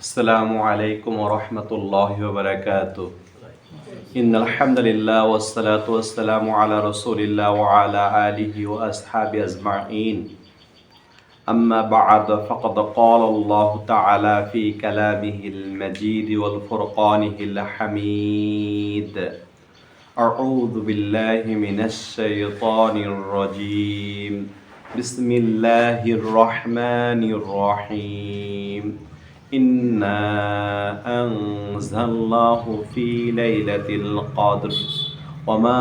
السلام عليكم ورحمة الله وبركاته. إن الحمد لله والصلاة والسلام على رسول الله وعلى آله وأصحابه أجمعين. أما بعد فقد قال الله تعالى في كلامه المجيد والفرقانه الحميد. أعوذ بالله من الشيطان الرجيم. بسم الله الرحمن الرحيم. إنا أنزلناه في ليلة القدر. وما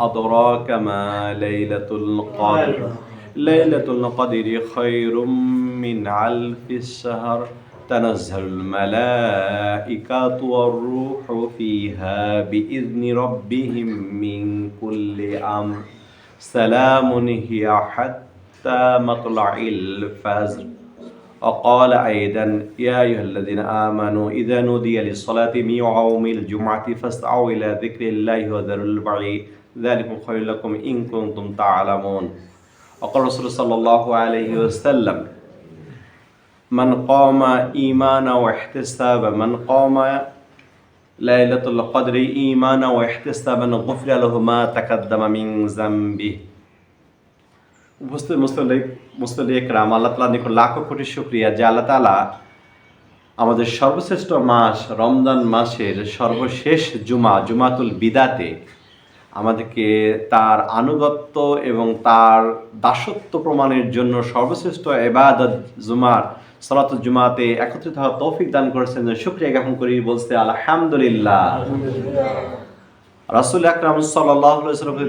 أدراك ما ليلة القدر. ليلة القدر خير من ألف الشهر. تنزل الملائكة والروح فيها بإذن ربهم من كل أمر. سلام هي حتى مطلع الفجر. وقال أيضا يا أيها الذين آمنوا إذا نودي للصلاة من يوم الجمعة فاسعوا إلى ذكر الله وذروا البيع ذلكم خير لكم إن كنتم تعلمون. وقال رسول صلى الله عليه وسلم من قام إيمانا واحتسابا من قام ليلة القدر إيمانا واحتسابا غفر له ما تقدم من ذنبه. উপস্থিত মুস্তলিক মুস্তলিক রাম আল্লাহ তালা নিকট লাখো কোটি শুক্রিয়া যে আল্লাহ তালা আমাদের সর্বশ্রেষ্ঠ মাস রমজান মাসের সর্বশেষ জুমা, জুমাতুল বিদাতে আমাদেরকে তার আনুগত্য এবং তার দাসত্ব প্রমাণের জন্য সর্বশ্রেষ্ঠ এবাদত জুমার সলাত জুমাতে একত্রিত হওয়ার তৌফিক দান করেছেন শুক্রিয়া জ্ঞাপন করি বলতে আলহামদুলিল্লাহ। রাসুল আকরাম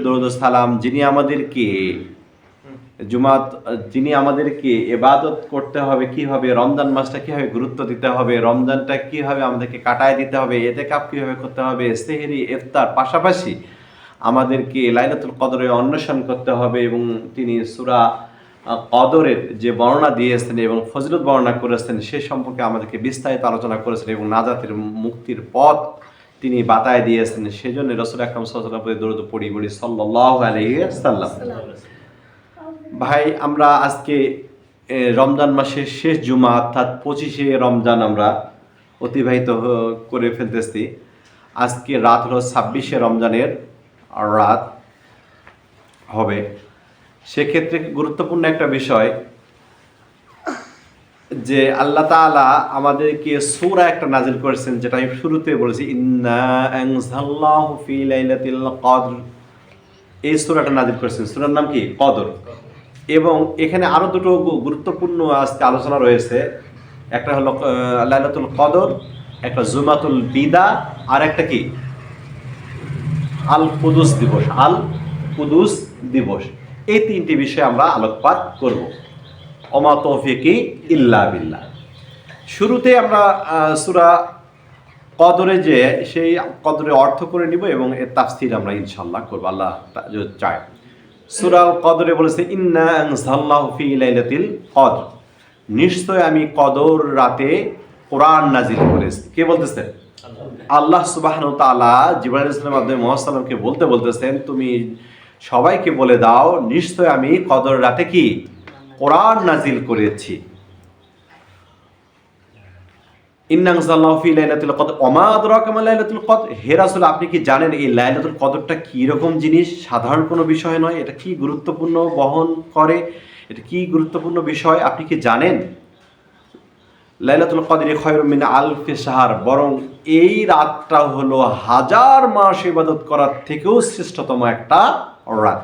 দরুদ সালাম যিনি আমাদেরকে জুমাত, যিনি আমাদেরকে এবাদত করতে হবে, কীভাবে রমজান মাসটা কীভাবে গুরুত্ব দিতে হবে, রমজানটা কীভাবে আমাদেরকে কাটায় দিতে হবে এতে কাপ কীভাবে করতে হবে, সেহেরি, ইফতার, পাশাপাশি আমাদেরকে লাইলাতুল কদরে অন্বেষণ করতে হবে এবং তিনি সুরা কদরের যে বর্ণনা দিয়েছেন এবং ফজলত বর্ণনা করেছেন, সে সম্পর্কে আমাদেরকে বিস্তারিত আলোচনা করেছেন এবং নাজাতের মুক্তির পথ তিনি বাতায় দিয়েছেন। সেজন্য রসুল আকরম সাল্লাম দরুদ পড়ি বলি সাল্লাহ আলহি সাল্লাম ভাই, আমরা আজকে রমজান মাসের শেষ জুমা, অর্থাৎ পঁচিশে রমজান আমরা অতিবাহিত করে ফেলতেছি। আজকে রাত হলো ছাব্বিশে রমজানের রাত হবে। সেক্ষেত্রে গুরুত্বপূর্ণ একটা বিষয়, যে আল্লাহ তাআলা আমাদেরকে সূরা একটা নাজিল করেছেন, যেটা আমি শুরুতে বলেছি এই সূরাটা নাজিল করেছেন। সূরার নাম কি? কদর। এবং এখানে আরও দুটো গুরুত্বপূর্ণ আজকে আলোচনা রয়েছে। একটা হলো লাইলাতুল কদর, একটা জুমাতুল বিদা, আর একটা কি? আল কুদুস দিবস আল কুদুস দিবস। এই তিনটি বিষয়ে আমরা আলোকপাত করব। অমা তৌফিকি ইল্লা বিল্লাহ। শুরুতে আমরা সুরা কদরে যে, সেই কদরে অর্থ করে নিব এবং এর তাফসির আমরা ইনশাল্লাহ করব। আল্লাহ চায়। সূরা কদরে বলেছে, ইন্না ফি লাইলাতিল কদর। নিশ্চয় আমি কদর রাতে কোরআন নাজিল করেছি। কে বলতেছে? আল্লাহ সুবাহন তালা জীবনের ইসলামের মাধ্যমে মহাসালামকে বলতে বলতেছেন, তুমি সবাইকে বলে দাও, নিশ্চয় আমি কদর রাতে কি কোরআন নাজিল করেছি। ইন্নাংসাল্লাহ লাইলাতুল কদর। ওমা আদরাকা মা লাইলাতুল কদর। হে রাসূল, আপনি কি জানেন এই লাইলাতুল কদরটা কি রকম জিনিস? সাধারণ কোনো বিষয় নয়। এটা কি গুরুত্বপূর্ণ বহন করে? এটা কি গুরুত্বপূর্ণ বিষয়? আপনি কি জানেন? লাইলাতুল কদরে খয়রুম মিন আলফি শাহর। বরং এই রাতটা হলো হাজার মাস ইবাদত করার থেকেও শ্রেষ্ঠতম একটা রাত।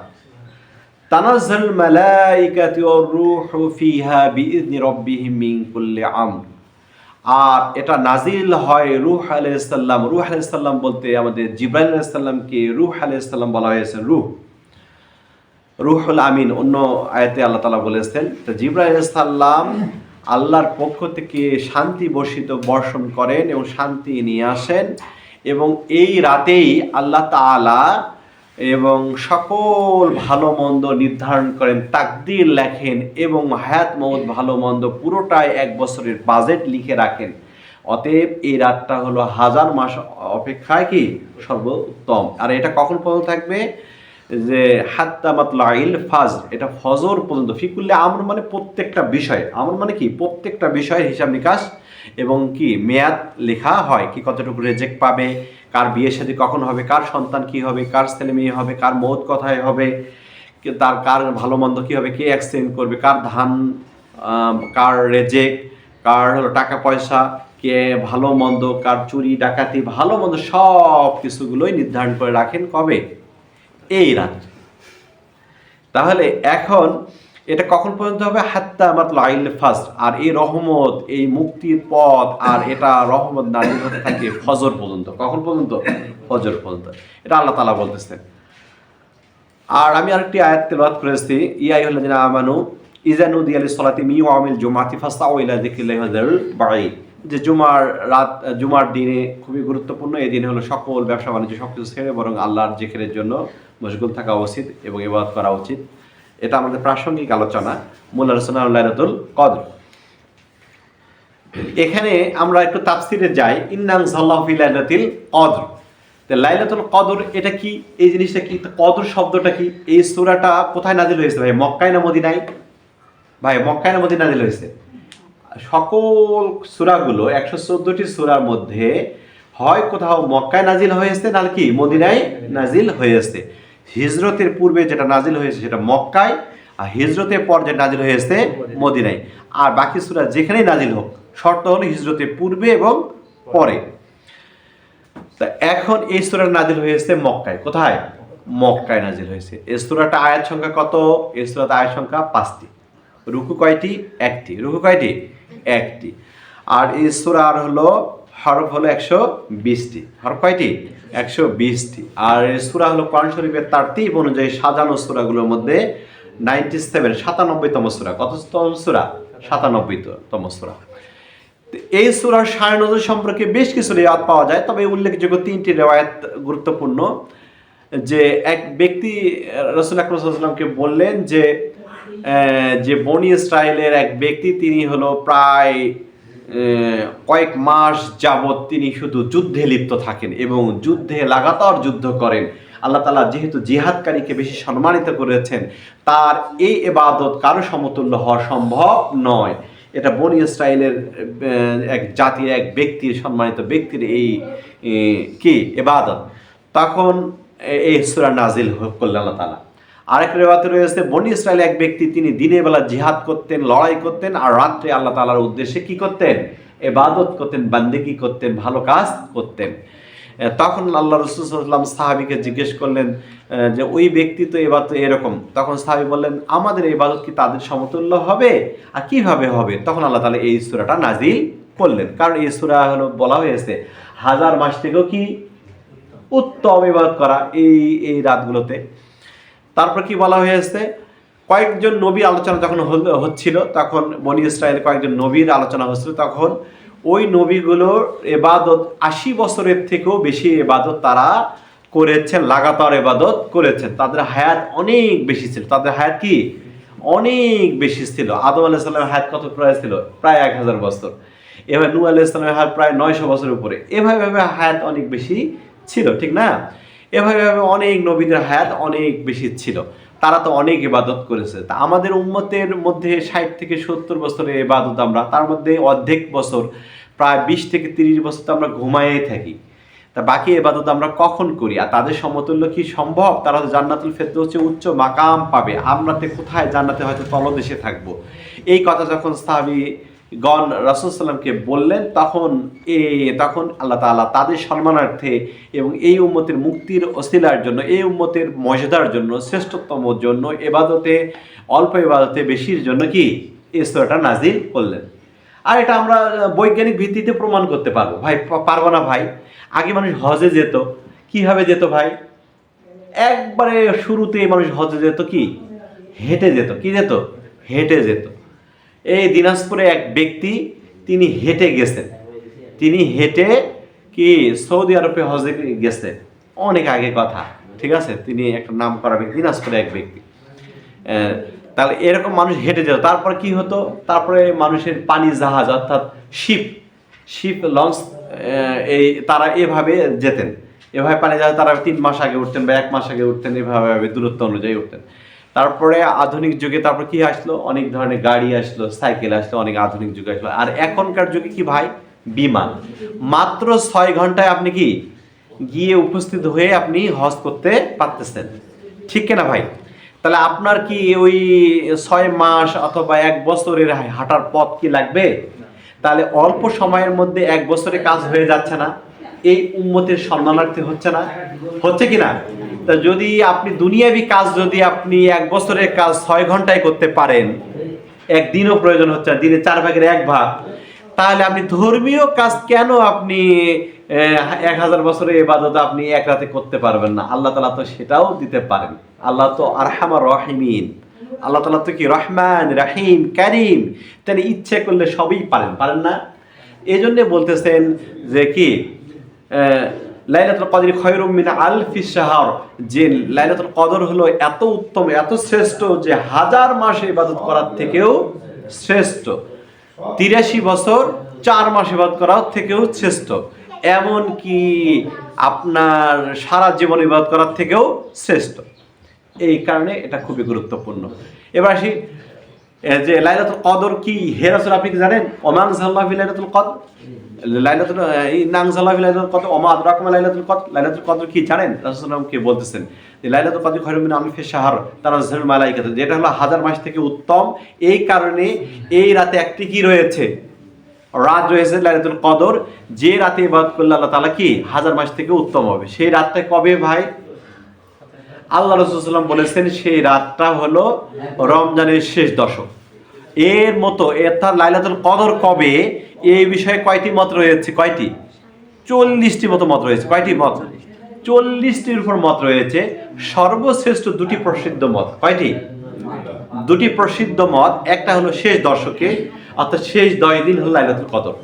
তানাজ্জাল মালাইকাতু ওয়ার রূহু ফিহা বিইذনি রাব্বিহিম মিন কুল্লি আমর। আর এটা নাজিল হয় রুহ আলাইসাল্লাম রুহ আলাইসাল্লাম বলতে আমাদের জিব্রাইল আলাইসাল্লামকে রুহ আলাইসাল্লাম বলা হয়েছে। রুহ। রুহুল আমিন, অন্য আয়াতে আল্লাহ তালা বলেছেন, তো জিব্রাইল সাল্লাম আল্লাহর পক্ষ থেকে শান্তি বর্ষিত বর্ষণ করেন এবং শান্তি নিয়ে আসেন এবং এই রাতেই আল্লাহ তাআলা এবং সকল ভালো মন্দ নির্ধারণ করেন, তাকদির লেখেন এবং হায়াত মৌত ভালো মন্দ পুরোটাই এক বছরের বাজেট লিখে রাখেন। অতএব এই রাতটা হলো হাজার মাস অপেক্ষায় কি সর্বোত্তম। আর এটা কখন পর্যন্ত থাকবে? যে হাত্তা মাতলাইল ফাজ এটা ফজর পর্যন্ত। ফিকুল্লে আমর মানে প্রত্যেকটা বিষয়। আমর মানে কি? প্রত্যেকটা বিষয়ের হিসাব নিকাশ এবং কি? মেয়াদ লেখা হয়। কি কতটুকু রেজেক্ট পাবে? কার বিয়ে শাদী কখন হবে, কার সন্তান কি হবে, কার ছেলে মেয়ে হবে, কার মৌত কথায় হবে তার কার ভালো মন্দ কী হবে, কে অ্যাক্সিডেন্ট করবে, কার ধান কার রেজেক্ট কার হলো টাকা পয়সা, কে ভালো মন্দ, কার চুরি, ডাকাতি, ভালো মন্দ সব কিছুগুলোই নির্ধারণ করে রাখেন কবে? এই রাত্রে। তাহলে এখন এটা কখন পর্যন্ত হবে? হাত্তা মাতল আইল ফার্স্ট আর এই রহমত, এই মুক্তির পথ, আর এটা রহমত নাজিল হতে থাকে ফজর পর্যন্ত। কখন পর্যন্ত? ফজর পর্যন্ত। এটা আল্লাহ তালা বলতেছেন। আর আমি আরেকটি আয়াত তেলাওয়াত করেছি। ইয়াই হল যেন আমানু ইজানু দিয়ালি সলাতি মি ওয়ামিল জুমাতি ফাস্তা ওইলা দেখিল্লাহ বাড়ি যে জুমার রাত, জুমার দিনে খুবই গুরুত্বপূর্ণ। এই দিনে হলো সকল ব্যবসা বাণিজ্য সব কিছু ছেড়ে বরং আল্লাহর জিকিরের জন্য মশগুল থাকা উচিত এবং ইবাদত করা উচিত। এটা আমাদের প্রাসঙ্গিক আলোচনা মূল আলোচনা লাইলাতুল কদর। এখানে আমরা একটু তাফসিরে যাই ইন্নাং সাল্লাহ লাইলাতিল কদর। লাইলাতুল কদর এটা কি? এই জিনিসটা কি? কদর শব্দটা কি? এই সূরাটা কোথায় নাজিল হয়েছে ভাই? মক্কায় না মদিনায়? ভাই, মক্কায় না মদিনায় নাজিল হয়েছে? সকল সূরাগুলো, একশো চোদ্দটি সূরার মধ্যে হয় কোথাও মক্কায় নাজিল হয়েছে নাহলে কি মদিনায় নাজিল হয়েছে? হিজরতের পূর্বে যেটা নাজিল হয়েছে সেটা মক্কায় আর হিজরতের পর যেটা নাজিল হয়েছে মদিনায়। আর বাকি সূরা যেখানেই নাজিল হোক শর্ত হলো হিজরতের পূর্বে এবং পরে। তা এখন এই সূরা নাজিল হয়েছে মক্কায়। কোথায়? মক্কায় নাজিল হয়েছে। এই সূরাটা আয়াত সংখ্যা কত? এই সূরাতে আয়াত সংখ্যা পাঁচটি। রুকু কয়টি? একটি। রুকু কয়টি? একটি। আর এই সূরার হলো হরফ হলো একশো বিশটি। হরফ কয়টি? একশো বিশটি। আর সূরা হলো কোরআন শরীফের তারতিব অনুযায়ী সাজানো সূরাগুলোর মধ্যে নাইনটি সেভেন, সাতানব্বইতম সূরা। কততম সূরা? সাতানব্বইতম সূরা। এই সুরার সায় নজর সম্পর্কে বেশ কিছু রেওয়াত পাওয়া যায়, তবে উল্লেখযোগ্য তিনটি রেওয়ায়ত গুরুত্বপূর্ণ। যে এক ব্যক্তি রসুল আকরম বললেন যে যে বনি ইসরায়েলের এক ব্যক্তি, তিনি হলো প্রায় কয়েক মাস যাবৎ তিনি শুধু যুদ্ধে লিপ্ত থাকেন এবং যুদ্ধে লাগাতার যুদ্ধ করেন। আল্লাহ তালা যেহেতু জিহাদকারীকে বেশি সম্মানিত করেছেন, তার এই এবাদত কারও সমতুল্য হওয়া সম্ভব নয়। এটা বনি ইসরায়েলের এক জাতির, এক ব্যক্তির, সম্মানিত ব্যক্তির এই কি? এবাদত। তখন এই সুরা নাজিল করলেন আল্লাহ তালা আরেক রেওয়াতে রয়েছে, বনি ইসরায়েল এক ব্যক্তি, তিনি দিনের বেলা জিহাদ করতেন, লড়াই করতেন, আর রাত্রে আল্লাহ তালার উদ্দেশ্যে কি করতেন? এবাদত করতেন, বান্দেগি করতেন, ভালো কাজ করতেন। তখন আল্লাহ রসুলাম সাহাবিকে জিজ্ঞেস করলেন যে ওই ব্যক্তি তো এবার তো এরকম। তখন সাহাবি বললেন, আমাদের এবাদত কি তাদের সমতুল্য হবে? আর কীভাবে হবে? তখন আল্লাহ তালা এই সুরাটা নাজিল করলেন। কারণ এই সুরা হলো বলা হয়েছে, হাজার মাস থেকেও কি উত্তম ইবাদত করা এই এই রাতগুলোতে। তারপর কি বলা হয়েছে? কয়েকজন নবী আলোচনা যখন হচ্ছিল, তখন বনি ইসরায়েল কয়েকজন নবীর আলোচনা হচ্ছিল, তখন ওই নবীগুলোর এবাদত আশি বছরের থেকেও বেশি এবাদত তারা করেছেন, লাগাতার এবাদত করেছেন। তাদের হায়াত অনেক বেশি ছিল। তাদের হায়াত কি? অনেক বেশি ছিল। আদম আলাইসাল্লামের হায়াত কত প্রায় ছিল? প্রায় এক হাজার বছর। এবার নু আলাইসাল্লামের হায়াত প্রায় নয়শো বছরের উপরে। এভাবে এভাবে হায়াত অনেক বেশি ছিল, ঠিক না? এভাবে অনেক নবীদের হায়াত অনেক বেশি ছিল। তারা তো অনেক ইবাদত করেছে। তা আমাদের উম্মতের মধ্যে ষাট থেকে সত্তর বছরের ইবাদত আমরা, তার মধ্যে অর্ধেক বছর, প্রায় বিশ থেকে তিরিশ বছর তো আমরা ঘুমায়েই থাকি। তা বাকি এবাদত আমরা কখন করি? আর তাদের সমতুল্য কি সম্ভব? তারা তো জান্নাতুল হচ্ছে উচ্চ মাকাম পাবে। আমরাতে কোথায় জান্নাতে হয়তো তলদেশে থাকব? এই কথা যখন সাহাবি গণ রাসুলসাল্লামকে বললেন, তখন এ, তখন আল্লাহ তাআলা তাদের সম্মানার্থে এবং এই উম্মতের মুক্তির অশিলার জন্য, এই উম্মতের মর্যাদার জন্য, শ্রেষ্ঠতম জন্য, এবাদতে, অল্প এবাদতে বেশির জন্য কি এই স্তরটা নাজিল করলেন? আর এটা আমরা বৈজ্ঞানিক ভিত্তিতে প্রমাণ করতে পারব। ভাই পারব না ভাই। আগে মানুষ হজে যেত। কীভাবে যেত ভাই? একবারে শুরুতে মানুষ হজে যেত কি? হেঁটে যেত। কি যেত? হেঁটে যেত। এই দিনাজপুরে এক ব্যক্তি, তিনি হেঁটে গেছেন। তিনি হেঁটে কি সৌদি আরবে হজে গেছে অনেক আগে কথা, ঠিক আছে? তিনি একটা নাম করা ব্যক্তি, দিনাজপুরে এক ব্যক্তি। তাহলে এরকম মানুষ হেঁটে যেত। তারপর কি হতো? তারপরে মানুষের পানি জাহাজ, অর্থাৎ শিপ শিপ লঞ্চ এই তারা এভাবে যেতেন। এভাবে পানি জাহাজ তারা তিন মাস আগে উঠতেন বা এক মাস আগে উঠতেন এভাবে দূরত্ব অনুযায়ী উঠতেন। তারপরে আধুনিক যুগে তারপর কি আসলো? অনেক ধরনের গাড়ি আসলো, সাইকেল আসলো, অনেক আধুনিক যুগে আসলো। আর এখনকার যুগে কি ভাই? বিমান। মাত্র ছয় ঘন্টায় আপনি কি গিয়ে উপস্থিত হয়ে আপনি হজ করতে পারতেছেন। ঠিক কিনা ভাই? তাহলে আপনার কি ওই ছয় মাস অথবা এক বছরের হাঁটার পথ কি লাগবে? তাহলে অল্প সময়ের মধ্যে এক বছরে কাজ হয়ে যাচ্ছে না। এই উন্মতির সম্মানার্থে হচ্ছে না। হচ্ছে কি না তা যদি আপনি দুনিয়াবি কাজ যদি আপনি এক বছরের কাজ ছয় ঘন্টায় করতে পারেন একদিনও প্রয়োজন হচ্ছে না, দিনে চার ভাগের এক ভাগ। তাহলে আপনি ধর্মীয় কাজ কেন আপনি এক হাজার বছরের এবাদত আপনি এক রাতে করতে পারবেন না? আল্লাহ তালা তো সেটাও দিতে পারেন। আল্লাহ তো আরহামা রহিমিন। আল্লাহ তালা তো কি? রহমান, রাহিম, করিম। তিনি ইচ্ছে করলে সবই পারেন পারেন না? এই জন্যে বলতেছেন যে কি লাইলাতুল কদর খয়রুম মিন আলফি শাহর। যে লাইলাতুল কদর হলো এত উত্তম, এত শ্রেষ্ঠ যে হাজার মাস ইবাদত করার থেকেও শ্রেষ্ঠ। তিরাশি বছর, চার মাস ইবাদত করার থেকেও শ্রেষ্ঠ। এমন কি আপনার সারা জীবন ইবাদত করার থেকেও শ্রেষ্ঠ। এই কারণে এটা খুবই গুরুত্বপূর্ণ। এবার আসি যে লাইলাতুল কদর কি? হে রাসূল, আপনি কি জানেন? ওমান সাল্লাহ লাইলাতুল কদর? লাইলাতুল, এই নাং সাল্লাহ ফি লাইলাতুল কদর, ওমা আদরাকুম লাইলাতুল কদর লাইলাতুল কদর কি জানেন? রাসূল কি বলতেছেন যে, লাইলাতুল কদর খায়রুম মিন আলফি শাহর তানাজ্জালুল মালাইকাতু। যেটা হলো হাজার মাস থেকে উত্তম, এই কারণে এই রাতে একটি কি রয়েছে? রাত রয়েছে লাইলাতুল কদর, যে রাতে ইবাদত করলে আল্লাহ তাআলা কি? হাজার মাস থেকে উত্তম হবে। সেই রাতটা কবে ভাই? আল্লাহ রসুলাম বলেছেন, সেই রাতটা হলো রমজানের শেষ দশক। এর মতো অর্থাৎ লাইলাতুল কদর কবে? এই বিষয়ে কয়টি মত রয়েছে? কয়টি? চল্লিশটি মতো মত রয়েছে। কয়টি মত? চল্লিশটির উপর মত রয়েছে। সর্বশ্রেষ্ঠ দুটি প্রসিদ্ধ মত। কয়টি? দুটি প্রসিদ্ধ মত। একটা হলো শেষ দশকে অর্থাৎ শেষ দশ দিন হলো লাইলাতুল কদর,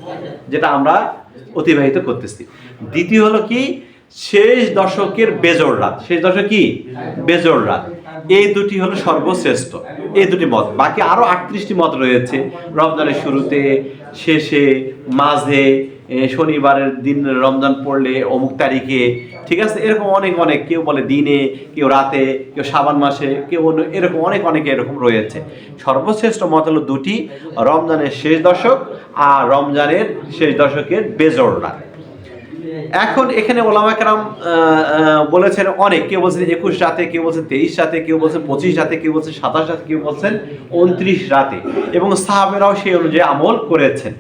যেটা আমরা অতিবাহিত করতেছি। দ্বিতীয় হলো কি? শেষ দশকের বেজর রাত। শেষ দশক কি? বেজর রাত। এই দুটি হলো সর্বশ্রেষ্ঠ। এই দুটি মত। বাকি আরও আটত্রিশটি মত রয়েছে। রমজানের শুরুতে, শেষে, মাঝে শনিবারের দিন রমজান পড়লে অমুক তারিখে, ঠিক আছে? এরকম অনেক অনেক। কেউ বলে দিনে, কেউ রাতে, কেউ সাবান মাসে, কেউ অন্য এরকম অনেক অনেক এরকম রয়েছে। সর্বশ্রেষ্ঠ মত হলো দুটি, রমজানের শেষ দশক আর রমজানের শেষ দশকের বেজর রাত। এখন এখানে ওলামা কেরাম বলেছেন অনেক। কেউ বলছেন একুশ রাতে, কেউ বলছেন তেইশ রাতে, কেউ বলছেন পঁচিশ রাতে, কেউ বলছেন সাতাশ রাতে, কেউ বলছেন উনত্রিশ রাতে। এবং সাহাবেরাও সেই অনুযায়ী আমল করেছেন।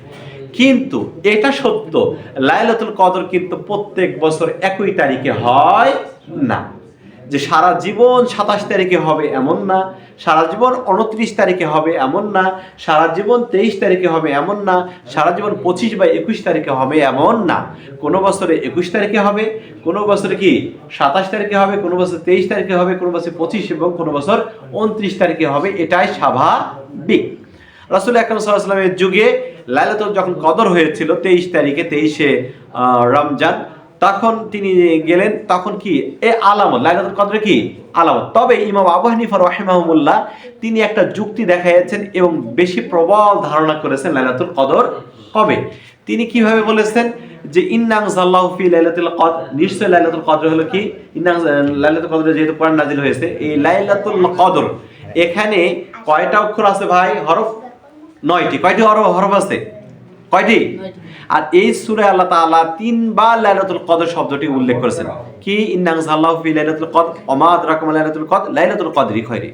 কিন্তু এটা সত্য, লাইলাতুল কদর কিন্তু প্রত্যেক বছর একই তারিখে হয় না। যে সারা জীবন সাতাশ তারিখে হবে এমন না, সারা জীবন উনত্রিশ তারিখে হবে এমন না, সারা জীবন তেইশ তারিখে হবে এমন না, সারা জীবন পঁচিশ বা একুশ তারিখে হবে এমন না। কোনো বছরে একুশ তারিখে হবে, কোনো বছরে কি সাতাশ তারিখে হবে, কোনো বছর তেইশ তারিখে হবে, কোনো বছর পঁচিশ এবং কোনো বছর উনত্রিশ তারিখে হবে, এটাই স্বাভাবিক। রাসুল আকরম সাল্লামের যুগে লাইলাতুল যখন কদর হয়েছিল তেইশ তারিখে, তেইশে রমজান তখন তিনি গেলেন, তখন কি? এ আলামত, লাইলাতুল কদরে কি? আলামত। তবে ইমাম আবু হানিফা রহিমাহুল্লাহ তিনি একটা যুক্তি দেখাইয়াছেন এবং বেশি প্রবল ধারণা করেছেন লাইলাতুল কদর কবে? তিনি কীভাবে বলেছেন যে, ইন্নাং জাল্লাহু ফি লাইলাতুল কদর নিশ্চয় লাইলাতুল কদর হলো কি? ইন্নাং লাইলাতুল কদর যেহেতু কোরআন নাজিল হয়েছে, এই লাইলাতুল কদর, এখানে কয়টা অক্ষর আছে ভাই? হরফ নয়টি। কয়টি হরফ হরফ আছে? কয়টি? আর এই সূরা আল্লাহ তাআলা তিনবার লাইলাতুল কদর শব্দটি উল্লেখ করেছেন। কি? ইন্নাং জাল্লাহু ফি লাইলাতুল কদর ওমা আদরাকুম লাইলাতুল কদর লাইলাতুল কদরি খয়রি।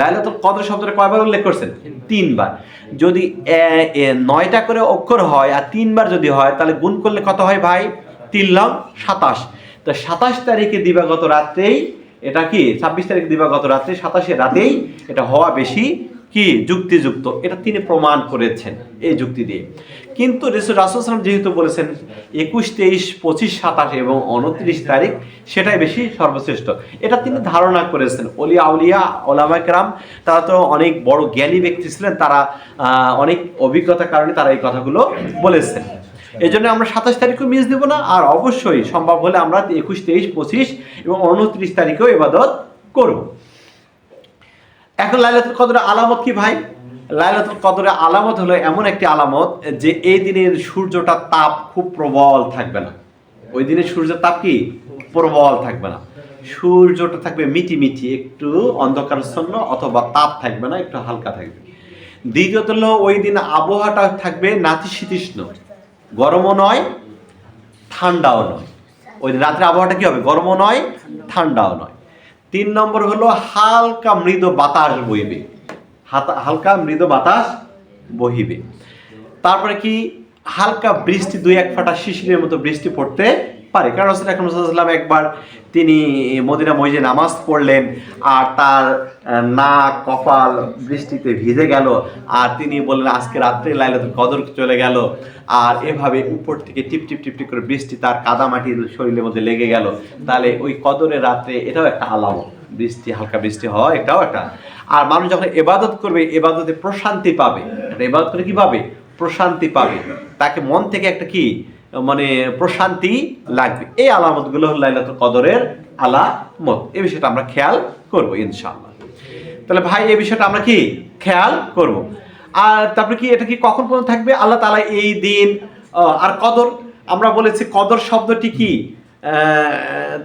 লাইলাতুল কদর শব্দটা কয়বার উল্লেখ করেছেন? তিনবার। যদি নয়টা করে অক্ষর হয় আর তিনবার যদি হয় তাহলে গুণ করলে কত হয় ভাই? তিন লং সাতাশ। তো সাতাশ তারিখে দিবাগত রাত্রেই এটা কি? ছাব্বিশ তারিখ দিবাগত রাত্রে সাতাশে রাতেই এটা হওয়া বেশি কি? যুক্তিযুক্ত। এটা তিনি প্রমাণ করেছেন এই যুক্তি দিয়ে। কিন্তু রেসুল রাসুলাম যেহেতু বলেছেন একুশ, তেইশ, পঁচিশ, সাতাশ এবং উনত্রিশ তারিখ, সেটাই বেশি সর্বশ্রেষ্ঠ। এটা তিনি ধারণা করেছেন। অলিয়া আউলিয়া ওলামাকরাম তারা তো অনেক বড় জ্ঞানী ব্যক্তি ছিলেন, তারা অনেক অভিজ্ঞতার কারণে তারা এই কথাগুলো বলেছেন। এই জন্য আমরা সাতাশ তারিখও মিস দেবো না, আর অবশ্যই সম্ভব হলে আমরা একুশ, তেইশ, পঁচিশ এবং উনত্রিশ তারিখেও ইবাদত করব। এখন লাইলাতুল কদরের আলামত কি ভাই? লাইলাতুল কদরের আলামত হলো এমন একটি আলামত যে এই দিনের সূর্যটা তাপ খুব প্রবল থাকবে না। ওই দিনের সূর্যের তাপ কি? প্রবল থাকবে না। সূর্যটা থাকবে মিটি মিটি, একটু অন্ধকারাচ্ছন্ন অথবা তাপ থাকবে না, একটু হালকা থাকবে। দ্বিতীয়ত হলো ওই দিন আবহাওয়াটা থাকবে নাতিশীতোষ্ণ। গরমও নয়, ঠান্ডাও নয়। ওই রাত্রে আবহাওয়াটা কি হবে? গরমও নয়, ঠান্ডাও নয়। তিন নম্বর হলো হালকা মৃদু বাতাস বইবে। হালকা মৃদু বাতাস বহিবে। তারপরে কি? হালকা বৃষ্টি, দুই এক ফাটা শিশিরের মতো বৃষ্টি পড়তে পারে। কারণ রসুল আকরম সাল্লাম একবার তিনি মদিনা মসজিদে নামাজ পড়লেন আর তার নাক, কপাল বৃষ্টিতে ভিজে গেল। আর তিনি বললেন, আজকে রাত্রে লাইলাতুল কদর চলে গেল। আর এভাবে উপর থেকে টিপ টিপ টিপ টিপ করে বৃষ্টি তার কাদামাটির শরীরের মধ্যে লেগে গেল। তাহলে ওই কদরের রাত্রে এটাও একটা আলামত বৃষ্টি, হালকা বৃষ্টি হয় এটাও একটা। আর মানুষ যখন এবাদত করবে, এবাদতে প্রশান্তি পাবে। এবাদত করে কি পাবে? প্রশান্তি পাবে। তাকে মন থেকে একটা কি? মানে প্রশান্তি লাগবে। এই আলামতগুলো হল লাইলাতুল কদরের আলামত। এই বিষয়টা আমরা খেয়াল করব ইনশাআল্লাহ। তাহলে ভাই এই বিষয়টা আমরা কি খেয়াল করব? আর তারপরে কি, এটা কি কখন পর্যন্ত থাকবে? আল্লাহ তাআলা এই দিন আর কদর, আমরা বলেছি কদর শব্দটি কি?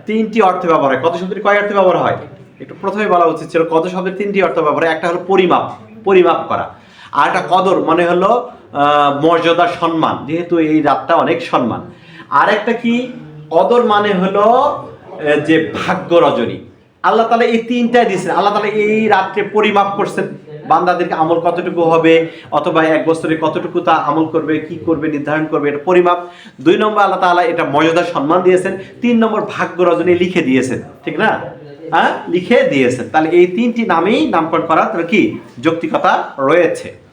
তিনটি অর্থে ব্যবহার হয়। কত শব্দটি কয় অর্থে ব্যবহার হয়? একটু প্রথমে বলা উচিত ছিল কত শব্দের তিনটি অর্থ ব্যবহার একটা হলো পরিমাপ পরিমাপ করা। আর একটা কদর মানে হলো মর্যাদা, সম্মান। যেহেতু এই রাতটা অনেক সম্মান। আর একটা কি? কদর মানে হলো যে ভাগ্য রজনী। আল্লাহ তালা এই তিনটাই দিয়েছেন। আল্লাহ তালা এই রাত্রে পরিমাপ করছেন। বান্দাদেরকে আমল কতটুকু হবে, অথবা এক বছরে কতটুকু তা আমল করবে, কি করবে, নির্ধারণ করবে, এটা পরিমাপ। দুই নম্বর আল্লাহ তাআলা এটা মর্যাদা, সম্মান দিয়েছেন। তিন নম্বর ভাগ্য রজনী লিখে দিয়েছেন। ঠিক না? হ্যাঁ? লিখে দিয়েছেন। তাহলে এই তিনটি নামেই নামকরণ করা কি? যৌক্তিকতা রয়েছে।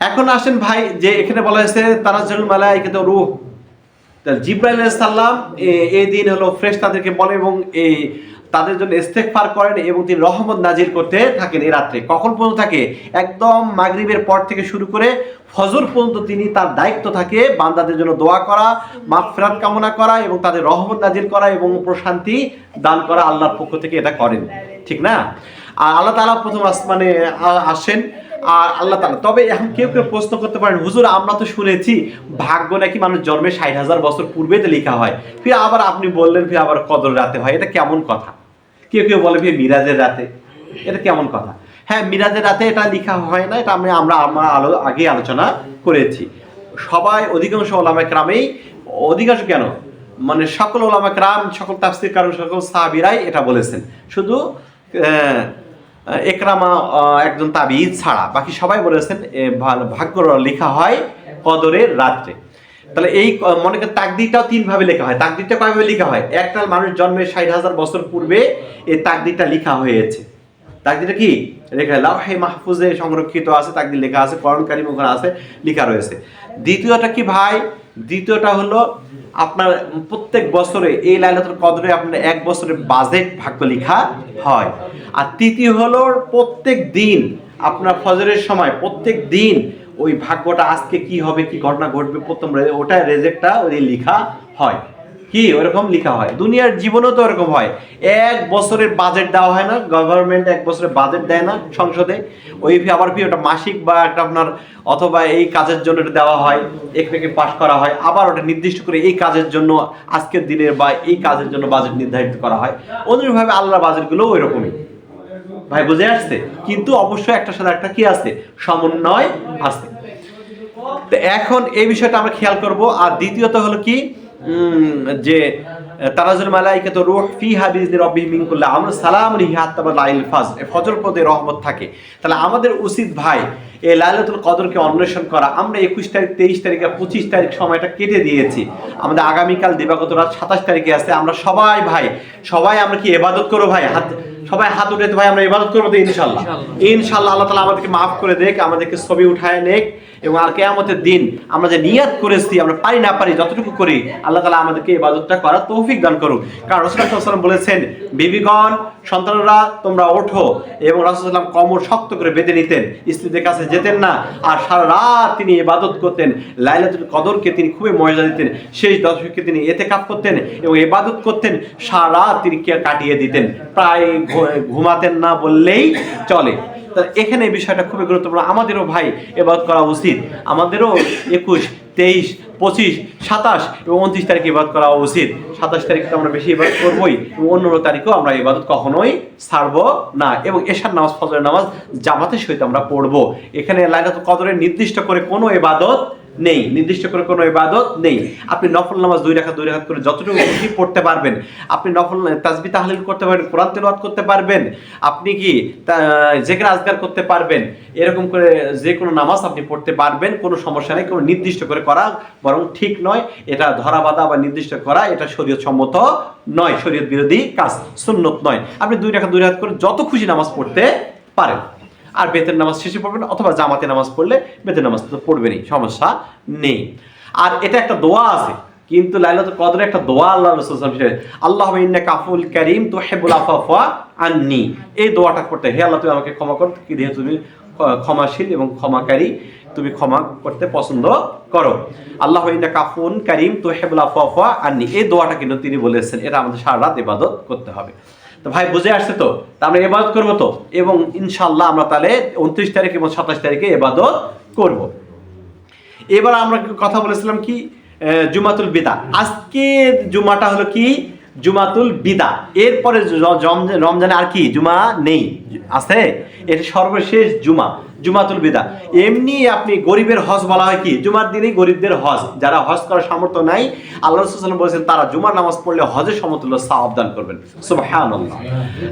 এখন আসেন ভাই, যে এখানে বলা হয়েছে তারাজুল মালাইকাত রূহ। জিব্রাইল এ- এই দিন হলো ফ্রেশ তাদেরকে বলে এবং এই তাদের জন্য ইস্তেগফার করেন এবং তিনি রহমত নাজির করতে থাকেন এই রাত্রে। কখন পর্যন্ত থাকে? একদম মাগরিবের পর থেকে শুরু করে ফজর পর্যন্ত তিনি তার দায়িত্ব থাকে, বান্দাদের জন্য দোয়া করা, মাগফিরাত কামনা করা এবং তাদের রহমত নাজির করা এবং প্রশান্তি দান করা আল্লাহর পক্ষ থেকে এটা করেন। ঠিক না? আর আল্লাহ তাআলা প্রথম আসমানে আসেন। আর আল্লাহ তাআলা, তবে এখন কেউ কেউ প্রশ্ন করতে পারেন, হুজুর, আমরা তো শুনেছি ভাগ্য নাকি মানুষ জন্মে ষাট হাজার বছর পূর্বে তো লেখা হয়। ফির আবার আপনি বললেন, ফির আবার কদর রাতে হয়। এটা কেমন কথা? কেউ কেউ বলে, ফির মিরাজের রাতে। এটা কেমন কথা? হ্যাঁ মিরাজের রাতে এটা লেখা হয় না, এটা আমি, আমরা আমরা আলো আগে আলোচনা করেছি। সবাই, অধিকাংশ ওলামা ক্রামেই, অধিকাংশ কেন? মানে সকল ওলামা ক্রাম, সকল তাফসির কারণ, সকল সাহাবিরাই এটা বলেছেন। শুধু একরামা একজন তাবি ছাড়া। বাকি সবাই বলেছেন ভাগ্য লেখা হয় কদরের রাত্রে। তাহলে এই, মনে করেন, তাকদিরটাও তিন ভাবে লেখা হয়। তাকদিরটা কয়ভাবে লেখা হয়? একটা মানুষ জন্মের ষাট হাজার বছর পূর্বে এই তাকদিরটা লেখা হয়েছে। তাকদিরটা কি? লেখা লাহে মাহফুজে সংরক্ষিত আছে। তাকদির লেখা আছে করণকারী মুখ আছে, লেখা রয়েছে। দ্বিতীয়টা কি ভাই? দ্বিতীয়টা হলো আপনার প্রত্যেক বছরে এই লাইলাতুল কদরে আপনার এক বছরের বাজেট ভাগ্য লেখা হয়। আর তৃতীয় হলো প্রত্যেক দিন, আপনার ফজরের সময় প্রত্যেক দিন ওই ভাগ্যটা আজকে কি হবে, কি ঘটনা ঘটবে, প্রথম ওটা রেজেক্টটা ওই লেখা হয়। কি ওরকম লেখা হয়? দুনিয়ার জীবনেও তো ওরকম হয়। এক বছরের বাজেট দেওয়া হয় না গভর্নমেন্ট এক বছরের বাজেট দেয় না সংসদে। ওই ফি- আবার কি ওটা মাসিক বা একটা আপনার অথবা এই কাজের জন্য এটা দেওয়া হয় এখানে পাশ করা হয়। আবার ওটা নির্দিষ্ট করে এই কাজের জন্য, আজকের দিনের বা এই কাজের জন্য বাজেট নির্ধারিত করা হয়। অনুরূপভাবে আল্লাহর বাজেটগুলো ওই রকমই ভাই, বুঝে আসছে? কিন্তু অবশ্যই একটা সাথে একটা কি আছে? সমন্বয় আছে। এখন এই বিষয়টা আমরা খেয়াল করব। আর দ্বিতীয়ত হলো কি? যে তারাজুল মালাইকা তো রুহ ফি হাবিজ রব্বি মিন কুল্লা আমরা সালাম রিহি হাত্তাবা লাইল ফাজ। এ ফজর পদে রহমত থাকে। তাহলে আমাদের উচিত ভাই এই লাইলাতুল কদরকে অন্বেষণ করা। আমরা একুশ তারিখ তেইশ তারিখে পঁচিশ তারিখ সময়টা কেটে দিয়েছি। আমাদের আগামীকাল দিবাগত রাত সাতাশ তারিখে আছে। আমরা সবাই ভাই সবাই আমরা কি এবাদত করো ভাই? হাত সবাই হাত উঠে ভাই আমরা ইবাদত করব তো ইনশাল্লাহ। ইনশাল্লাহ। আল্লাহ তালা আমাদেরকে মাফ করে দেখ আমাদেরকে ছবি উঠায় নেক। এবং আর কেয়ামতের দিন আমরা যে নিয়াত করেছি, আমরা পারি না পারি, যতটুকু করি, আল্লাহ তালা আমাদেরকে ইবাদতটা করার তৌফিক দান করুক। কারণ রসুলাম বলেছেন, বিবিগণ, সন্তানরা তোমরা ওঠো এবং রসুলাম কমর শক্ত করে বেঁধে নিতেন, স্ত্রীদের কাছে যেতেন না, আর সারা রাত তিনি ইবাদত করতেন। লাইলাতুল কদরকে তিনি খুবই মর্যাদা দিতেন, শেষ দশকে তিনি এতে কাপ করতেন এবং ইবাদত করতেন, সারা রাত তিনি কাটিয়ে দিতেন। প্রায় ঘুমাতেন না বললেই চলে। তা এখানে এই বিষয়টা খুবই গুরুত্বপূর্ণ। আমাদেরও ভাই এবাদ করা উচিত। আমাদেরও একুশ, তেইশ, পঁচিশ, সাতাশ এবং উনত্রিশ তারিখে ইবাদত করা উচিত। সাতাশ তারিখ তো আমরা বেশি ইবাদত করবোই এবং অন্য তারিখেও আমরা ইবাদত কখনোই ছাড়বো না এবং এশার নামাজ, ফজরের নামাজ জামাতের সহিত আমরা পড়ব। এখানে লাইলাত কদরের নির্দিষ্ট করে কোনো ইবাদত নেই, নির্দিষ্ট করে কোনো ইবাদত নেই। আপনি নফল নামাজ দুই রাখা দুই রাখা করে যতটুকু খুশি পড়তে পারবেন, আপনি নফল তাজবি তাহলিল করতে পারবেন, কোরআন তেলাওয়াত করতে পারবেন, আপনি কি জেকের আজগার করতে পারবেন, এরকম করে যে কোনো নামাজ আপনি পড়তে পারবেন, কোনো সমস্যা নেই, কোনো নির্দিষ্ট করে করা বরং ঠিক নয়, এটা ধরা বাঁধা বা নির্দিষ্ট করা, এটা শরীয়ত সম্মত নয়, শরীয়ত বিরোধী কাজ, সুন্নত নয়। আপনি দুই রাখা দুই রাখা করে যত খুশি নামাজ পড়তে পারেন। আর বেতের নামাজ শেষে পড়বেন অথবা জামাতে নামাজ পড়লে বেতের নামাজ তো পড়বেনই, সমস্যা নেই। আর এটা একটা দোয়া আছে, কিন্তু লাইলাতুল কদরে একটা দোয়া আল্লাহ রাসূল সাল্লাল্লাহু আল্লাহ ইন্না কাফুল কারীম তুহিব্বুল আফওয়া আননি। এই দোয়াটা করতে হে আল্লাহ, তুমি আমাকে ক্ষমা কর, কি দিয়ে তুমি ক্ষমাশীল এবং ক্ষমাকারী তুমি ক্ষমা করতে পছন্দ করো? আল্লাহ ইন্না কাফুন কারীম তুহিব্বুল আফওয়া আননি। এই দোয়াটা কিন্তু তিনি বলেছেন, এটা আমাদের সারা রাত ইবাদত করতে হবে। তো ভাই বুঝে আসছে তো? তা আমরা এবাদত করব তো? এবং ইনশাল্লাহ আমরা তাহলে উনত্রিশ তারিখ এবং সাতাশ তারিখে এবাদত করব। এবার আমরা কথা বলেছিলাম কি জুমাতুল বিদা। আজকে জুমাটা হলো কি? জুমাতুল বিদা। এরপরে রমজান আর কি? জুমা নেই। আছে? এটা সর্বশেষ জুমা। জুমাতুল বিদা। এমনি আপনি গরিবের হজ বলা হয় কি? জুমার দিনেই গরিবদের হজ। যারা হজ করার সামর্থ্য নাই, আল্লাহ রসুল্লাম বলেছেন, তারা জুমার নামাজ পড়লে হজের সমতুল্য সাহাব দান করবেন। সুবহানাল্লাহ।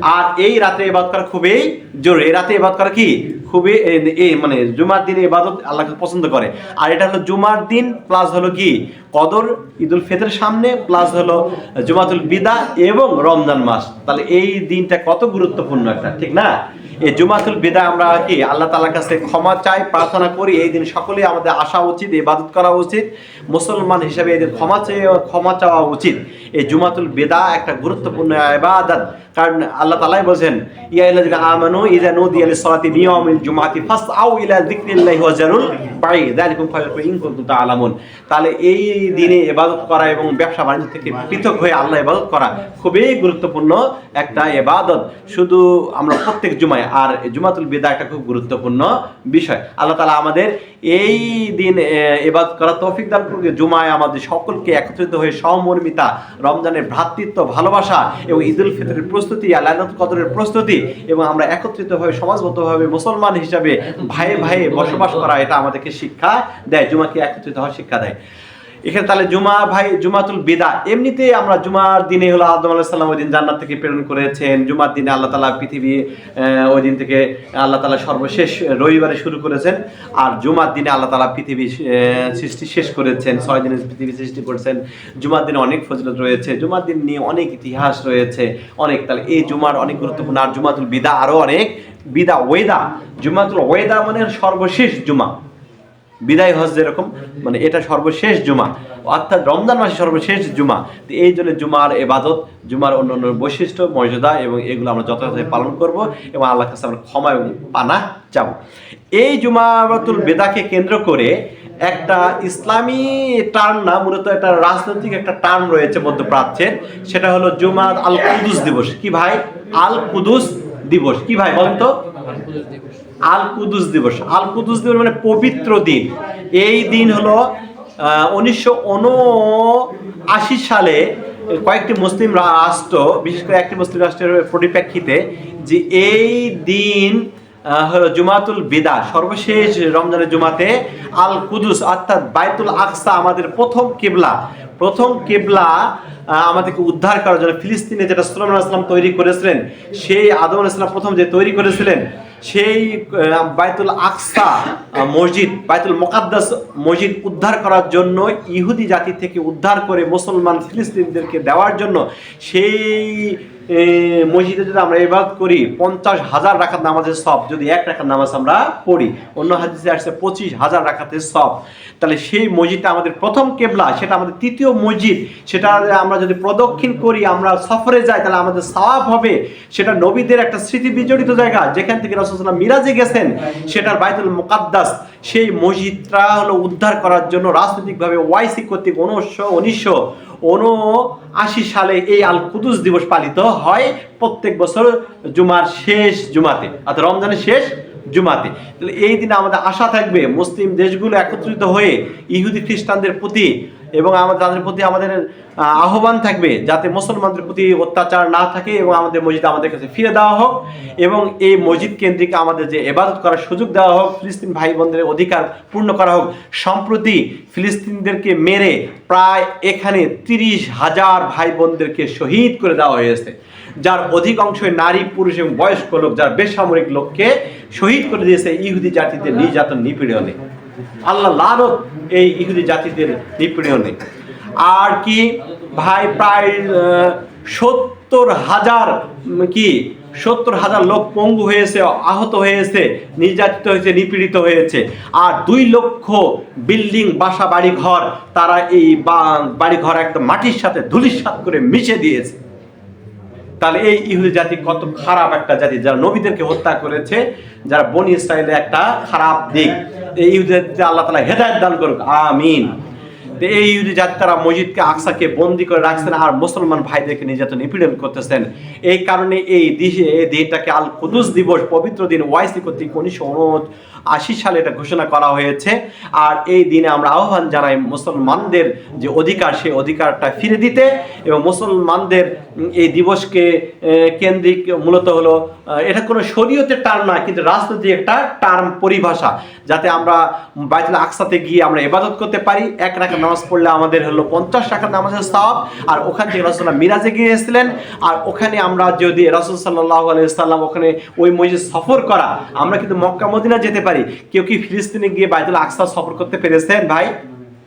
আর এই রাতে ইবাদ করা খুবই জরুরি। এই রাতে ইবাদ করা কি? খুবই, এ- এ মানে জুমার দিনে ইবাদত আল্লাহকে পছন্দ করে। আর এটা হলো জুমার দিন, প্লাস হলো কি? কদর, ঈদুল ফিতরের সামনে, প্লাস হলো জুমাতুল বিদা এবং রমজান মাস। তাহলে এই দিনটা কত গুরুত্বপূর্ণ একটা, ঠিক না? এই জুমাতুল বিদা আমরা কি আল্লাহ তালার কাছে ক্ষমা চাই, প্রার্থনা করি, এই দিন সকলেই আমাদের আসা উচিত, ইবাদত করা উচিত, মুসলমান হিসেবে এই দিন ক্ষমা চেয়ে, ক্ষমা চাওয়া উচিত। এই জুমাতুল বিদা একটা গুরুত্বপূর্ণ ইবাদত। কারণ আল্লাহ তাআলাই বলেন ইয়া আমানু ইয়াউমিল জুমআতি ফাসআউ ইলা যিকরিল্লাহি ওয়া জারুল বাই যালিকুম ইন কুনতুম তাআলামুন। তাহলে এই দিনে ইবাদত করা এবং ব্যবসা বাণিজ্য থেকে পৃথক হয়ে আল্লাহ ইবাদত করা খুবই গুরুত্বপূর্ণ একটা ইবাদত। শুধু আমরা প্রত্যেক জুমায়, আর জুমাতুল বিদা একটা খুব গুরুত্বপূর্ণ বিষয়। আল্লাহ তালা আমাদের এই দিন ইবাদত করা তৌফিক দান করুক। জুমায় আমাদের সকলকে একত্রিত হয়ে সহমর্মিতা রমজানের ভ্রাতৃত্ব, ভালোবাসা এবং ঈদুল ফিতরের প্রস্তুতি আল্লাহ কদরের প্রস্তুতি এবং আমরা একত্রিত হয়ে সমাজবদ্ধভাবে মুসলমান হিসাবে ভাইয়ে ভাইয়ে বসবাস করা এটা আমাদেরকে শিক্ষা দেয়, জুমাকে একত্রিত হওয়ার শিক্ষা দেয়। এখানে তাহলে জুমা ভাই, জুমাতুল বিদা, এমনিতে আমরা জুমার দিনে হলো আদম আলাহ সাল্লাম ওই দিন জান্নাত থেকে প্রেরণ করেছেন। জুমার দিনে আল্লাহ তালা পৃথিবী ওই দিন থেকে আল্লাহ তালা সর্বশেষ রবিবারে শুরু করেছেন আর জুমার দিনে আল্লাহ তালা পৃথিবী সৃষ্টি শেষ করেছেন, ছয় দিনের পৃথিবী সৃষ্টি করেছেন। জুমার দিনে অনেক ফজিলত রয়েছে, জুমার দিন নিয়ে অনেক ইতিহাস রয়েছে, অনেক তাহলে এই জুমার অনেক গুরুত্বপূর্ণ। আর জুমাতুল বিদা আরও অনেক, বিদা ওয়েদা, জুমাতুল ওয়েদা মানে সর্বশেষ জুমা। বিদায় হজ যেরকম মানে এটা সর্বশেষ জুমা। অর্থাৎ রমজান মাসে সর্বশেষ জুমা। তো এই জন্য জুমার এবাদত, জুমার অন্য অন্য বৈশিষ্ট্য, মর্যাদা এবং এগুলো আমরা যথাযথ পালন করব এবং আল্লাহর কাছে আমরা ক্ষমা এবং পানা চাবো। এই জুমাবাতুল বেদাকে কেন্দ্র করে একটা ইসলামী টার্ম না, মূলত একটা রাজনৈতিক একটা টার্ম রয়েছে মধ্যপ্রাচ্যের, সেটা হলো জুমা আল কুদুস দিবস। কি ভাই? আল কুদুস দিবস। কি ভাই বলেন তো আল কুদুস দিবস। আল কুদুস দিবস মানে পবিত্র দিন। এই দিন হলো উনিশশো আশি সালে কয়েকটি মুসলিম রাষ্ট্র, বিশেষ করে একটি মুসলিম রাষ্ট্রের পরিপ্রেক্ষিতে যে এই দিন হলো জুমাতুল বিদা, সর্বশেষ রমজানের জুমাতে আল কুদুস অর্থাৎ বাইতুল আকসা আমাদের প্রথম কেবলা প্রথম কেবলা আমাদেরকে উদ্ধার করার জন্য ফিলিস্তিনে যেটা সালাম তৈরি করেছিলেন, সেই আদম আলাইহিস সালাম প্রথম যে তৈরি করেছিলেন সেই বাইতুল আকসা মসজিদ, বাইতুল মোকাদ্দাস মসজিদ উদ্ধার করার জন্য ইহুদি জাতি থেকে উদ্ধার করে মুসলমান ফিলিস্তিনদেরকে দেওয়ার জন্য সেই মসজিদে যদি আমরা ইবাদত করি, পঞ্চাশ হাজার রাখাত নামাজের সব যদি এক রাখাত নামাজ আমরা পড়ি, অন্য হাদিসে আসছে পঁচিশ হাজার রাখাতের সব। তাহলে সেই মসজিদটা আমাদের প্রথম কেবলা, সেটা আমাদের তৃতীয় মসজিদ, সেটা আমরা যদি প্রদক্ষিণ করি, আমরা সফরে যাই, তাহলে আমাদের সওয়াব হবে। সেটা নবীদের একটা স্মৃতি বিজড়িত জায়গা, যেখান থেকে রসুল্লাহ মিরাজে গেছেন, সেটার বাইতুল মুকাদ্দাস। সেই মসজিদটা হলো উদ্ধার করার জন্য রাজনৈতিকভাবে ওয়াইসি কর্তৃক উনিশশো উনিশশো উনআশি সালে এই আল কুদুস দিবস পালিত হয় প্রত্যেক বছর জুমার শেষ জুমাতে, অর্থাৎ রমজানের শেষ জুমাতে। তাহলে এই দিনে আমাদের আশা থাকবে মুসলিম দেশগুলো একত্রিত হয়ে ইহুদি খ্রিস্টানদের প্রতি এবং আমাদের তাদের প্রতি আমাদের আহ্বান থাকবে যাতে মুসলমানদের প্রতি অত্যাচার না থাকে এবং আমাদের মসজিদ আমাদের কাছে ফিরে দেওয়া হোক এবং এই মসজিদ কেন্দ্রিক আমাদের যে এবাদত করার সুযোগ দেওয়া হোক, ফিলিস্তিন ভাই বোনদের অধিকার পূর্ণ করা হোক, সম্প্রতি ফিলিস্তিনদেরকে মেরে প্রায় এখানে তিরিশ হাজার ভাই বোনদেরকে শহীদ করে দেওয়া হয়েছে। যার অধিকাংশই নারী, পুরুষ এবং বয়স্ক লোক, যার বেসামরিক লোককে শহীদ করে দিয়েছে ইহুদি জাতিদের নির্যাতন নিপীড়নে। আল্লাহ লানত এই ইহুদি জাতিদের নিপীড়নে। আর কি, ভাই, প্রায় সত্তর হাজার কি, সত্তর হাজার লোক পঙ্গু হয়েছে, আহত হয়েছে, নির্যাতিত হয়েছে, নিপীড়িত হয়েছে। আর দুই লক্ষ বিল্ডিং, বাসা বাড়ি ঘর তারা এই বাড়ি ঘর একটা মাটির সাথে ধুলিসাৎ করে মিশে দিয়েছে। তাহলে এই ইহুদি জাতি কত খারাপ একটা জাতি, যারা নবীদেরকে হত্যা করেছে, যারা বনি ইসরায়েলের একটা খারাপ দিক। এই ইহুদি জাতিতে আল্লাহ তালা হেদায়ত দান করুক, আমিন। এই ইহুদি জাতি তারা মসজিদকে, আকসাকে বন্দি করে রাখছেন আর মুসলমান ভাইদেরকে নির্যাতন নিপীড়ন করতেছেন। এই কারণে এই দিশে, এই দিনটাকে আল কুদুস দিবস, পবিত্র দিন ওয়াইসি কর্তৃক উনিশশো আশি সালে এটা ঘোষণা করা হয়েছে। আর এই দিনে আমরা আহ্বান জানাই মুসলমানদের যে অধিকার, সেই অধিকারটা ফিরে দিতে এবং মুসলমানদের এই দিবসকে কেন্দ্রিক মূলত হলো এটা কোনো শরীয়তের টার্ম না, কিন্তু রাজনৈতিক একটা টার্ম পরিভাষা, যাতে আমরা বাইতুল আকসাতে গিয়ে আমরা ইবাদত করতে পারি। এক রাখা নামাজ পড়লে আমাদের হলো পঞ্চাশ টাকা নামাজের সওয়াব, আর ওখান থেকে রসুল্লাহ মিরাজে গিয়েছিলেন আর ওখানে আমরা যদি রসুল সাল্লাহ আলাইসাল্লাম ওখানে ওই মসজিদ সফর করা, আমরা কিন্তু মক্কা, মদিনা যেতে পারি। কেউ কি ফিলিস্তিনে গিয়ে বাইতুল আকসা সফর করতে পেরেছেন ভাই,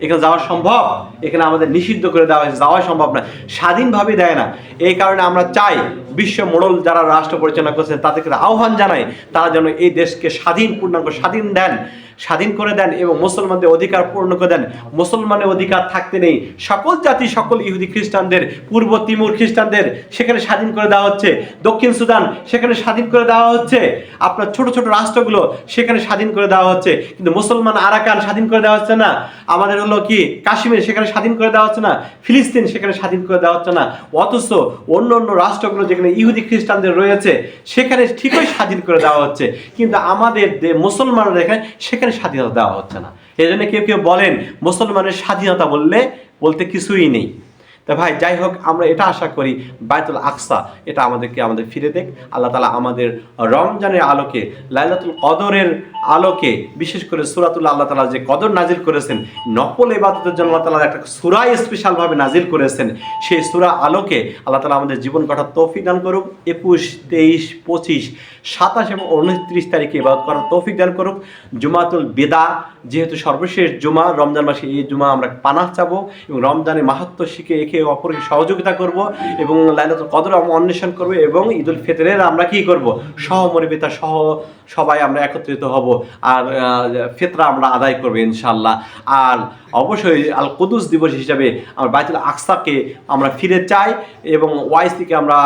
এখানে যাওয়া সম্ভব? এখানে আমাদের নিষিদ্ধ করে দেওয়া হয়েছে যাওয়া সম্ভব না। স্বাধীনভাবে দেয় না। এই কারণে আমরা চাই বিশ্ব মোড়ল যারা রাষ্ট্র পরিচালনা করছেন, তাদেরকে আহ্বান জানাই, তারা যেন এই দেশকে স্বাধীন, পূর্ণাঙ্গ স্বাধীন দেন। স্বাধীন করে দেন এবং মুসলমানদের অধিকার পূর্ণ করে দেন। মুসলমানের অধিকার থাকতে নেই। সকল জাতি, সকল ইহুদি খ্রিস্টানদের, পূর্ব তিমুর খ্রিস্টানদের সেখানে স্বাধীন করে দেওয়া হচ্ছে। দক্ষিণ সুদান সেখানে স্বাধীন করে দেওয়া হচ্ছে। আপনার ছোট ছোট রাষ্ট্রগুলো সেখানে স্বাধীন করে দেওয়া হচ্ছে। কিন্তু মুসলমান আরাকান স্বাধীন করে দেওয়া হচ্ছে না। আমাদের হলো কি, কাশ্মীর সেখানে স্বাধীন করে দেওয়া হচ্ছে না। ফিলিস্তিন সেখানে স্বাধীন করে দেওয়া হচ্ছে না। অথচ অন্য অন্য রাষ্ট্রগুলো যেখানে ইহুদি খ্রিস্টানদের রয়েছে, সেখানে ঠিকই স্বাধীন করে দেওয়া হচ্ছে। কিন্তু আমাদের মুসলমানরা এখানে সেখানে স্বাধীনতা দেওয়া হচ্ছে না। এই জন্য কেউ কেউ বলেন, মুসলমানের স্বাধীনতা বললে বলতে কিছুই নেই। তা ভাই, যাই হোক, আমরা এটা আশা করি বায়তুল আকসা, এটা আমাদেরকে আমাদের ফিরে দেখ। আল্লাহ তালা আমাদের রমজানের আলোকে, লাইলাতুল কদরের আলোকে, বিশেষ করে সুরাতুল আল্লাহ তালা যে কদর নাজিল করেছেন, নকল ইবাদতের জন্য আল্লাহ তালা একটা সুরা স্পেশালভাবে নাজিল করেছেন। সেই সুরা আলোকে আল্লাহ তালা আমাদের জীবন কাটার তৌফিক দান করুক, একুশ, তেইশ, পঁচিশ, সাতাশ এবং উনত্রিশ তারিখে ইবাদত করার তৌফিক দান করুক। জুমাতুল বেদা যেহেতু সর্বশেষ জুমা, রমজান মাসে এই জুমা আমরা পানা চাবো এবং রমজানের মাহাত্ম শিখে একে অপরকে সহযোগিতা করব এবং লাইলাতুল কদর অন্বেষণ করব এবং ঈদুল ফিতরের আমরা কি করব? সহমর্মিতা সহ সবাই আমরা একত্রিত হব আর ফেতরা আমরা আদায় করব ইনশাল্লাহ আর অবশ্যই আল কুদুস দিবস হিসাবে আমরা বাইতুল আকসাকে আমরা ফিরে চাই এবং ওয়াইসিকে আমরা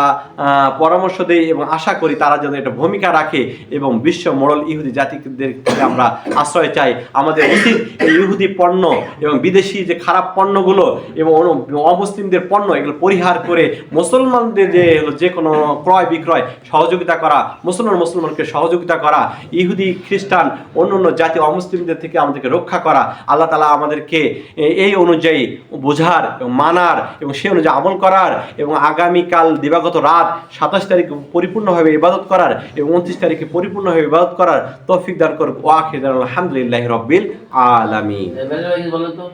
পরামর্শ দিই এবং আশা করি তারা যেন এটা ভূমিকা রাখে এবং বিশ্ব মোড়ল ইহুদি জাতিদেরকে আমরা আশ্রয় চাই। আমাদের উচিত এই ইহুদি পণ্য এবং বিদেশি যে খারাপ পণ্যগুলো এবং অমুসলিমদের পণ্য এগুলো পরিহার করে মুসলমানদের যে যে কোনো ক্রয় বিক্রয় সহযোগিতা করা, মুসলমান মুসলমানকে সহযোগিতা করা ইহুদি, খ্রিস্টান অন্য অন্য জাতি অমুসলিমদের থেকে আমাদেরকে রক্ষা করা। আল্লাহ তালা আমাদেরকে এই অনুযায়ী বোঝার মানার এবং সেই অনুযায়ী আমল করার এবং আগামীকাল দিবাগত রাত সাতাশ তারিখ পরিপূর্ণভাবে ইবাদত করার এবং উনত্রিশ তারিখে পরিপূর্ণভাবে ইবাদত করার তৌফিক দান করুক। ওয়াখিদ আলহামদুলিল্লাহ রব্বিল তো